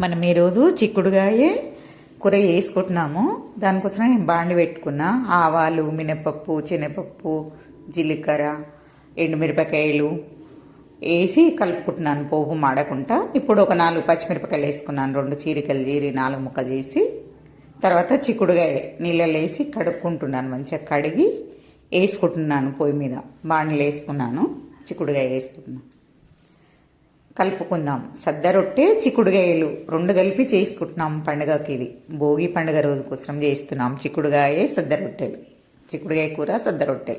మనం ఈరోజు చిక్కుడుగాయే కూర వేసుకుంటున్నాము దానికోసం నేను బాండి పెట్టుకున్నా. ఆవాలు మినపప్పు శనగపప్పు జీలకర్ర ఎండుమిరపకాయలు వేసి కలుపుకుంటున్నాను పోపు మాడకుండా. ఇప్పుడు ఒక నాలుగు పచ్చిమిరపకాయలు వేసుకున్నాను. రెండు చీరికలు చీరి నాలుగు ముక్కలు చేసి తర్వాత చిక్కుడుగాయ నీళ్ళలో వేసి కడుక్కుంటున్నాను. మంచిగా కడిగి వేసుకుంటున్నాను పొయ్యి మీద. బాండిలో వేసుకున్నాను. చిక్కుడుగాయ వేసుకుంటున్నాను. కలుపుకుందాం. సద్ద రొట్టె చిక్కుడుగాయలు రెండు కలిపి చేసుకుంటున్నాం పండుగకి ఇది. భోగి పండుగ రోజు కోసం చేస్తున్నాం చిక్కుడుగాయ సద్ద రొట్టెలు. చిక్కుడుగాయ కూర సద్ద రొట్టె.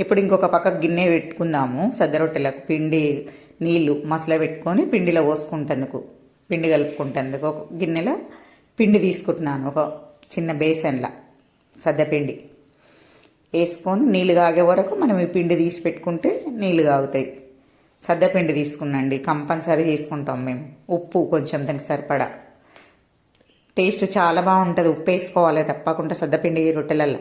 ఇప్పుడు ఇంకొక పక్క గిన్నె పెట్టుకుందాము. సద్ద రొట్టెలకు పిండి నీళ్ళు మసల పెట్టుకొని పిండిలో పోసుకుంటందుకు పిండి కలుపుకుంటందుకు ఒక గిన్నెలో పిండి తీసుకుంటున్నాను. ఒక చిన్న బేసన్లా సద్దపిండి వేసుకొని నీళ్ళు కాగే వరకు మనం ఈ పిండి తీసి పెట్టుకుంటే నీళ్ళు కాగుతాయి. సద్దపిండి తీసుకున్నండి. కంపల్సరీ తీసుకుంటాం మేము. ఉప్పు కొంచెం దానికి సరిపడా. టేస్ట్ చాలా బాగుంటుంది. ఉప్పు వేసుకోవాలి తప్పకుండా సద్దపిండి రొట్టెలల్లో.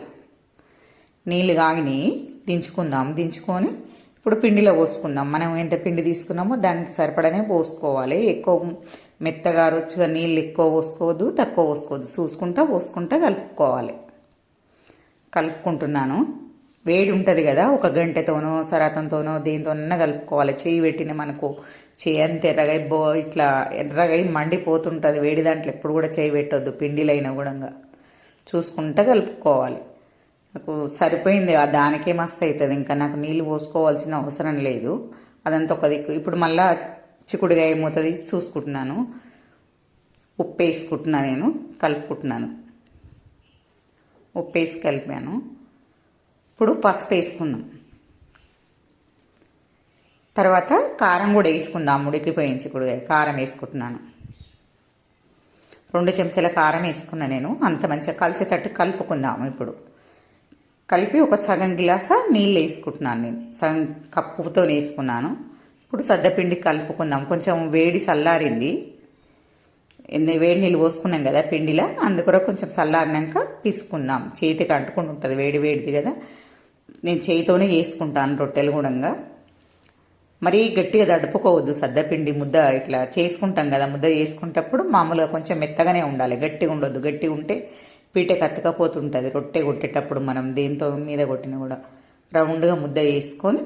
నీళ్ళు కాగిని దించుకుందాం. దించుకొని ఇప్పుడు పిండిలో పోసుకుందాం. మనం ఎంత పిండి తీసుకున్నామో దానికి సరిపడనే పోసుకోవాలి. ఎక్కువ మెత్తగా రుచిగా నీళ్ళు ఎక్కువ పోసుకోవద్దు తక్కువ పోసుకోవద్దు. చూసుకుంటా పోసుకుంటా కలుపుకోవాలి. కలుపుకుంటున్నాను. వేడి ఉంటుంది కదా ఒక గంటతోనో సరాతంతోనో దేనితోనన్నా కలుపుకోవాలి. చేయి పెట్టిన మనకు చేయి అంత ఎర్రగై బో ఇట్లా ఎర్రగై మండిపోతుంటుంది. వేడి దాంట్లో ఎప్పుడు కూడా చేయి పెట్టొద్దు పిండిలైనా కూడా చూసుకుంటా కలుపుకోవాలి. నాకు సరిపోయింది. ఆ దానికే మస్తు అవుతుంది ఇంకా నాకు నీళ్ళు పోసుకోవాల్సిన అవసరం లేదు. అదంతా ఒక దిక్కు. ఇప్పుడు మళ్ళా చిక్కుడుగా ఏమవుతుంది చూసుకుంటున్నాను. ఉప్పు వేసుకుంటున్నాను నేను కలుపుకుంటున్నాను. ఉప్పు వేసి కలిపాను. ఇప్పుడు పసుపు వేసుకుందాం. తర్వాత కారం కూడా వేసుకుందాం ఉడికిపోయిన చిక్కుడుగా. కారం వేసుకుంటున్నాను. రెండు చెంచాల కారం వేసుకున్నా నేను. అంత మంచిగా కలిసేటట్టు కలుపుకుందాం ఇప్పుడు. కలిపి ఒక సగం గిలాస నీళ్ళు వేసుకుంటున్నాను నేను. సగం కప్పుతో వేసుకున్నాను. ఇప్పుడు సద్దపిండి కలుపుకుందాం. కొంచెం వేడి చల్లారింది. ఎన్ని వేడి నీళ్ళు పోసుకున్నాం కదా పిండిలో. అందుకొర కొంచెం చల్లారినాక తీసుకుందాం చేతికి అంటుకుంటూ ఉంటుంది వేడి వేడిది కదా. నేను చేయితోనే చేసుకుంటాను రొట్టెలు గుణంగా మరీ గట్టిగా దడుపుకోవద్దు సద్దపిండి ముద్ద ఇట్లా చేసుకుంటాం కదా ముద్ద చేసుకుంటప్పుడు మామూలుగా కొంచెం మెత్తగానే ఉండాలి. గట్టిగా ఉండొద్దు. గట్టిగా ఉంటే పీటకి అతకపోతుంటుంది రొట్టె కొట్టేటప్పుడు మనం దేంతో మీద కొట్టినా కూడా రౌండ్గా ముద్ద వేసుకొని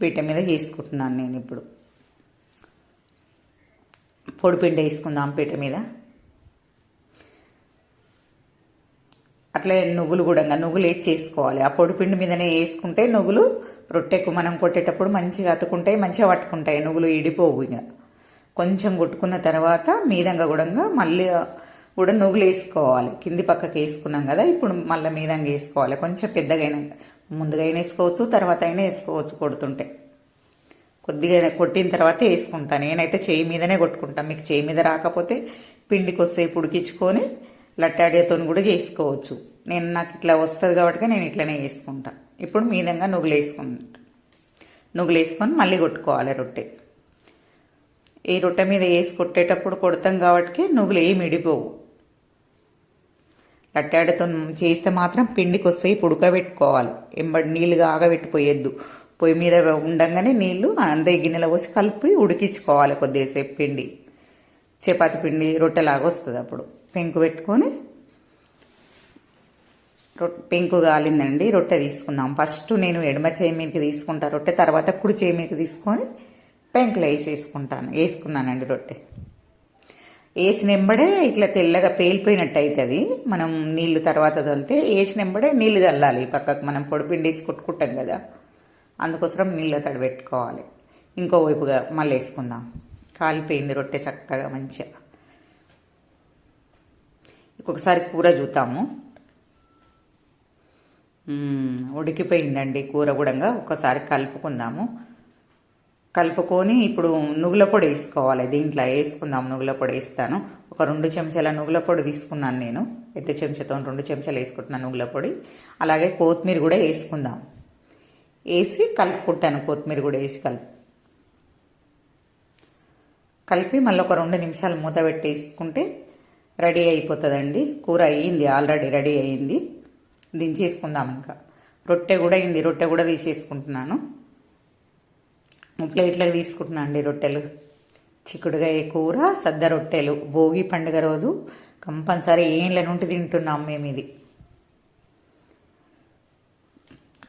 పీట మీద చేసుకుంటున్నాను నేను ఇప్పుడు. పొడిపిండి వేసుకుందాం పీట మీద. అట్లే నువ్వులు కూడా నువ్వులు వేసి చేసుకోవాలి. ఆ పొడిపిండి మీదనే వేసుకుంటే నువ్వులు రొట్టెకు మనం కొట్టేటప్పుడు మంచిగా అతుకుంటాయి మంచిగా పట్టుకుంటాయి. నువ్వులు ఇడిపోవు ఇక. కొంచెం కొట్టుకున్న తర్వాత మీదంగా కూడా మళ్ళీ కూడా నువ్వులు వేసుకోవాలి. కింది పక్కకి వేసుకున్నాం కదా ఇప్పుడు మళ్ళీ మీదంగా వేసుకోవాలి. కొంచెం పెద్దగైనా ముందుగా అయినా వేసుకోవచ్చు తర్వాత అయినా వేసుకోవచ్చు కొడుతుంటే. కొద్దిగా కొట్టిన తర్వాత వేసుకుంటాను నేనైతే చేయి మీదనే కొట్టుకుంటాను మీకు చేయి మీద రాకపోతే పిండికి వస్తే ఉడికించుకొని లట్టాడియాతో కూడా చేసుకోవచ్చు. నేను నాకు ఇట్లా వస్తుంది కాబట్టి నేను ఇట్లనే వేసుకుంటా ఇప్పుడు మీదంగా నువ్వులు వేసుకుంటా నువ్వులు వేసుకొని మళ్ళీ కొట్టుకోవాలి రొట్టె. ఈ రొట్టె మీద వేసి కొట్టేటప్పుడు కొడతాం కాబట్టి నువ్వులు ఏమి ఇడిపోవు లట్టాడితో చేస్తే మాత్రం పిండికి వస్తాయి ఉడకబెట్టుకోవాలి ఎంబడి నీళ్ళు ఆగబెట్టిపోయొద్దు. పొయ్యి మీద ఉండగానే నీళ్ళు అందే గిన్నెలో పోసి కలిపి ఉడికించుకోవాలి కొద్దిసేపు పిండి. చపాతి పిండి రొట్టెలాగా వస్తుంది అప్పుడు. పెంకు పెట్టుకొని పెంకు కాలిందండి రొట్టె తీసుకుందాం. ఫస్ట్ నేను ఎడమ చేయి మీదకి తీసుకుంటా రొట్టె తర్వాత కుడి చేయి మీదకి తీసుకొని పెంకులో వేసేసుకుంటాను. వేసుకున్నానండి రొట్టె. వేసిన వెంబడే ఇట్లా తెల్లగా పేలిపోయినట్టు అవుతుంది మనం నీళ్ళు తర్వాత చల్లితే వేసిన వెంబడే నీళ్ళు చల్లాలి. పక్కకు మనం పొడిపిండి వేసి కొట్టుకుంటాం కదా. అందుకోసం నీళ్ళ తడి పెట్టుకోవాలి. ఇంకో వైపుగా మళ్ళీ వేసుకుందాం. కాలిపోయింది రొట్టె చక్కగా మంచిగా. ఒక్కొక్కసారి కూర చూద్దాము. ఉడికిపోయిందండి కూర కూడా ఒకసారి కలుపుకుందాము. కలుపుకొని ఇప్పుడు నువ్వుల పొడి వేసుకోవాలి. దీంట్లో వేసుకుందాం నువ్వుల పొడి వేస్తాను. ఒక రెండు చెంచాల నువ్వుల పొడి తీసుకున్నాను నేను. పెద్ద చెంచాతో రెండు చెంచాలు వేసుకుంటున్నాను నువ్వుల పొడి. అలాగే కొత్తిమీర కూడా వేసుకుందాం. వేసి కలుపుకుంటాను కొత్తిమీర కూడా వేసి కలుపు. కలిపి మళ్ళీ ఒక రెండు నిమిషాలు మూత పెట్టేసుకుంటే రెడీ అయిపోతుందండి. కూర అయ్యింది ఆల్రెడీ రెడీ అయ్యింది. దించేసుకుందాం ఇంకా. రొట్టె కూడా అయింది రొట్టె కూడా తీసేసుకుంటున్నాను. ప్లేట్లకు తీసుకుంటున్నాను అండి రొట్టెలు. చిక్కుడుగాయ కూర సద్ద రొట్టెలు. భోగి పండుగ రోజు కంపల్సరీ ఏండ్ల నుండి తింటున్నాం మేము ఇది.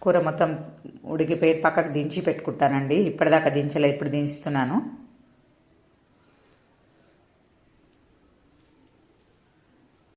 కూర మొత్తం ఉడికిపోయి పక్కకు దించి పెట్టుకుంటానండి. ఇప్పటిదాకా దించలే ఇప్పుడు దించుతున్నాను.